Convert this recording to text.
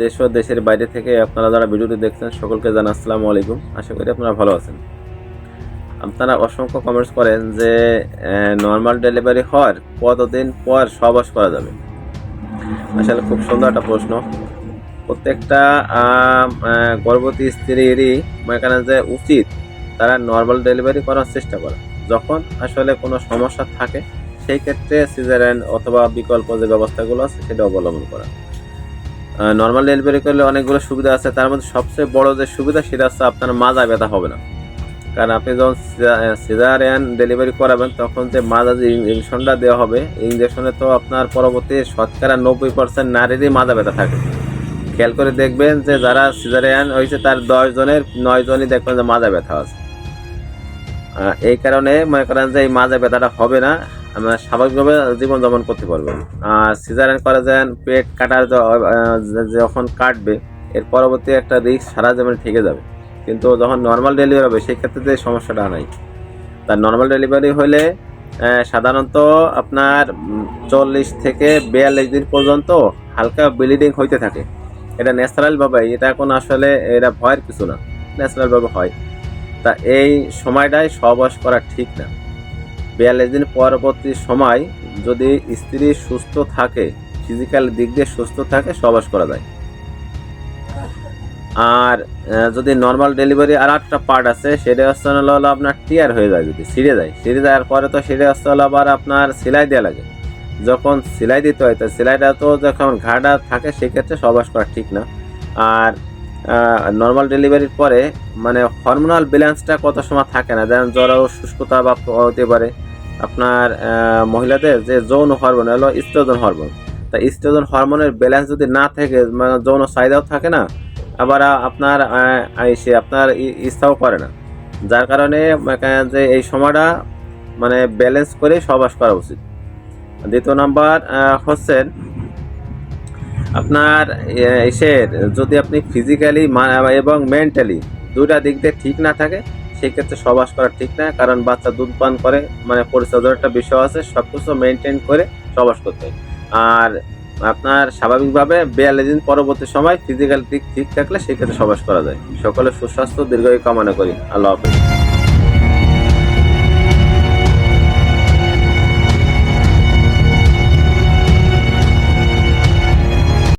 দেশ ও দেশের বাইরে থেকে আপনারা যারা ভিডিওটি দেখছেন, সকলকে জানা আসসালামু আলাইকুম। আশা করি আপনারা ভালো আছেন। আপনারা অসংখ্য কমেন্টস করেন যে নর্মাল ডেলিভারি হওয়ার কতদিন পর সহবাস করা যাবে? আসলে খুব সুন্দর একটা প্রশ্ন। প্রত্যেকটা গর্ভবতী স্ত্রীরই করেন যে উচিত তারা নর্মাল ডেলিভারি করার চেষ্টা করে। যখন আসলে কোনো সমস্যা থাকে, সেই ক্ষেত্রে সিজারেন অথবা বিকল্প যে ব্যবস্থাগুলো আছে, সেটা অবলম্বন করা। নর্মাল ডেলিভারি করলে অনেকগুলো সুবিধা আছে। তার মধ্যে সবচেয়ে বড় যে সুবিধা, সেটা হচ্ছে আপনার মাজা ব্যথা হবে না। কারণ আপনি যখন সিজারিয়ান ডেলিভারি করাবেন, তখন যে মাজা যে ইঞ্জেকশনটা দেওয়া হবে ইঞ্জেকশনে তো আপনার পরবর্তী শতকরা নব্বই পার্সেন্ট নারীরই মাজা ব্যথা থাকে। খেয়াল করে দেখবেন যে যারা সিজারিয়ান হয়েছে, তার দশ জনের নয় জনই দেখবেন যে মাজা ব্যথা আছে। এই কারণে মনে করেন যে এই মাজা ব্যথাটা হবে না। আমরা স্বাভাবিকভাবে জীবনযাপন করতে পারবেন আর সিজারিয়ান করা যান পেট কাটার যখন কাটবে, এর পরবর্তী একটা রিস্ক সারা জীবন থেকে যাবে। কিন্তু যখন নর্মাল ডেলিভারি হবে, সেই ক্ষেত্রে সমস্যাটা নাই। তার নর্মাল ডেলিভারি হলে সাধারণত আপনার চল্লিশ থেকে বিয়াল্লিশ দিন পর্যন্ত হালকা ব্লিডিং হইতে থাকে। এটা ন্যাচারালভাবে এটা কোনো আসলে, এটা ভয়ের কিছু না। ন্যাচারালভাবে হয়। তা এই সময়টাই সহবাস করা ঠিক না। বিয়াল্লিশ দিন পরবর্তী সময় যদি স্ত্রী সুস্থ থাকে ফিজিক্যাল দিক দিয়ে সুস্থ থাকে, সহবাস করা যায়। আর যদি নর্মাল ডেলিভারি আর একটা পার্ট আছে, সেটা হচ্ছে হলো আপনার টিয়ার হয়ে যায় যদি, ছিঁড়ে যায়। ছিঁড়ে যাওয়ার পরে তো সেটা হচ্ছে হলো আবার আপনার সেলাই দেওয়া লাগে। যখন সেলাই দিতে হয়, তো সেলাইটা তো যখন ঘাটা থাকে, সেক্ষেত্রে সহবাস করা ঠিক না। আর নর্মাল ডেলিভারির পরে মানে হরমোনাল ব্যালেন্সটা কত সময় থাকে না? যেমন জ্বর শুষ্কতা বা হতে পারে। আপনার মহিলাদের যে যৌন হরমোন হলো ইস্ট্রোজেন হরমোন। তা ইস্ট্রোজেন হরমোনের ব্যালেন্স যদি না থাকে মানে যৌন চাহিদাও থাকে না, আবার আপনার সে আপনার ইচ্ছাও করে না। যার কারণে যে এই সময়টা মানে ব্যালেন্স করে সহবাস করা উচিত। দ্বিতীয় নাম্বার হচ্ছেন আপনার এসে যদি আপনি ফিজিক্যালি এবং মেন্টালি দুইটা দিক দিয়ে ঠিক না থাকে সেক্ষেত্রে সবাস করা ঠিক না, কারণ বাচ্চা দুধ পান করে মানে পরিচর্যার একটা বিষয় আছে সব কিছু মেনটেন করে সবাস করতে হয়। আর আপনার স্বাভাবিকভাবে বিয়াল্লিশ দিন পরবর্তী সময় ফিজিক্যাল দিক ঠিক থাকলে সেক্ষেত্রে সবাস করা যায়। সকলে সুস্বাস্থ্য, দীর্ঘায়ু কামনা করি। আল্লাহ হাফেজ।